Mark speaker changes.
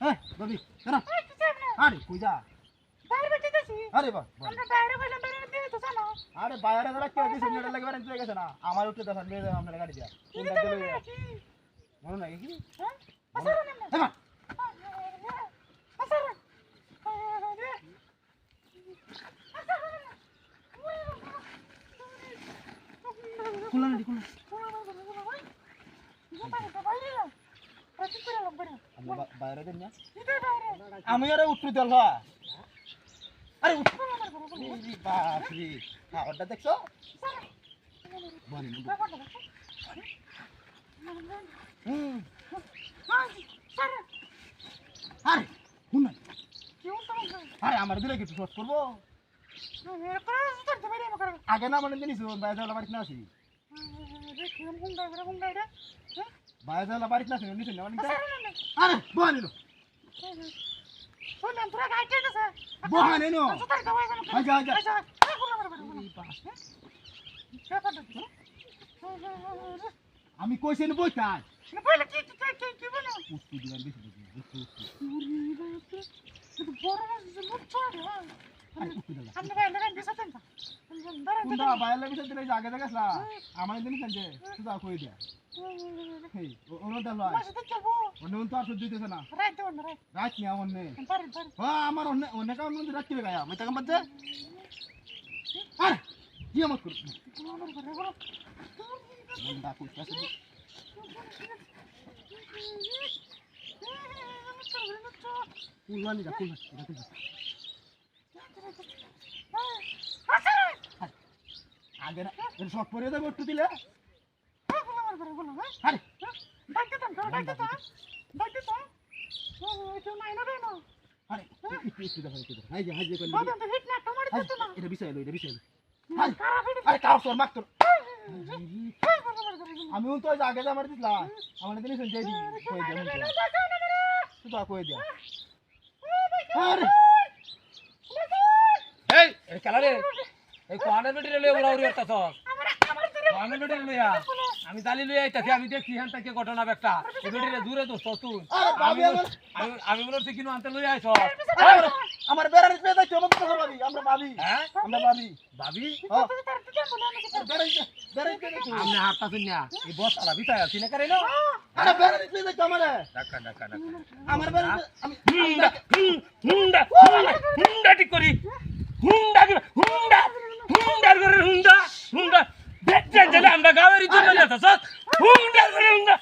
Speaker 1: হ্যাঁ রবি আরে কই যা? আরে। আরে বাইরে নেড়ে লাগে চলে গেছে না। আমার উঠে দেখেন আপনার গাড়ি দিয়া। কোনটা দিলো ইয়া? মনে নাই কি? হ্যাঁ? মা। খুলনা নাকি খুলনা আমরা বা- বাইরে দেন না আমি আরে, উঠতে দেল আরে উঠ এই খাবারটা দেখছ আরে আরে আমার দিলে কিছু শোধ করব আগে না মানে জানিস বাইরে যাওয়ার বাড়িতে না আছি বাইরে যাওয়ার বাড়িতে না আছি নিচে না মানে আরে বনি নো বহানে নো আচ্ছা আচ্ছা এই বাপ। আমি কইছি নি বইতাই উঠতে দিলাম বেশি বেশি উঠতে উঠতে কোনটা বাইরে লাগে সেদিন এই যে আগে দেখেছ না আমার দিন যে সুদা কই দিয়া এই ওনো দেল অন্য তো আর সহ্য হইতেছে না রাত নি আমার নে হ্যাঁ আমার অন্য অন্য কাম মধ্যে রাত কি গায়া আমি তাকে মধ্যে আরে কি আমার কর বন্ধা কইতাছে কুলওয়ানি দা কুল এটা কুল আগে না। এর শর্ট পরে দেব একটু দিলে। আরে। এটা বিষয় এটা বিষয় আরে তোর। মাক তোর আমি তো আগে আমার আমার দিন। শুনতে দি কই দে তুই তো কই দে আরে।
Speaker 2: এই এই কালারে এই কোয়ানের বেটি লইয়া উড়া উড়ি করতাছ কোয়ানের বেটি লইয়া আমি তালি লইয়া আইতাছি আমি দেখছি হ্যান থেকে ঘটনা একটা এই বেটিরে দূরে দোস্ত তুই
Speaker 1: আরে
Speaker 2: আমি
Speaker 1: ভাবি আমার
Speaker 2: আমি আমি বলছি কিনু আনতে লইয়া আইছ
Speaker 1: আমার বেড়ার পেয়ে যাচ্ছে আমার কথা ভাবি আমরা ভাবি
Speaker 2: হ্যাঁ
Speaker 1: আমরা ভাবি
Speaker 2: ভাবি
Speaker 1: হ্যাঁ
Speaker 2: আমি হাতটা শুন না এই বস আলা বিতায় আছি না করে না
Speaker 1: আরে বেড়াই পেয়ে যাচ্ছে আমার
Speaker 2: ডাকা ডাকা ডাকা
Speaker 1: আমার বেড়াই আমি
Speaker 2: হুন্ডা হুন- થશે હું ઊંડા પડે ઊંડા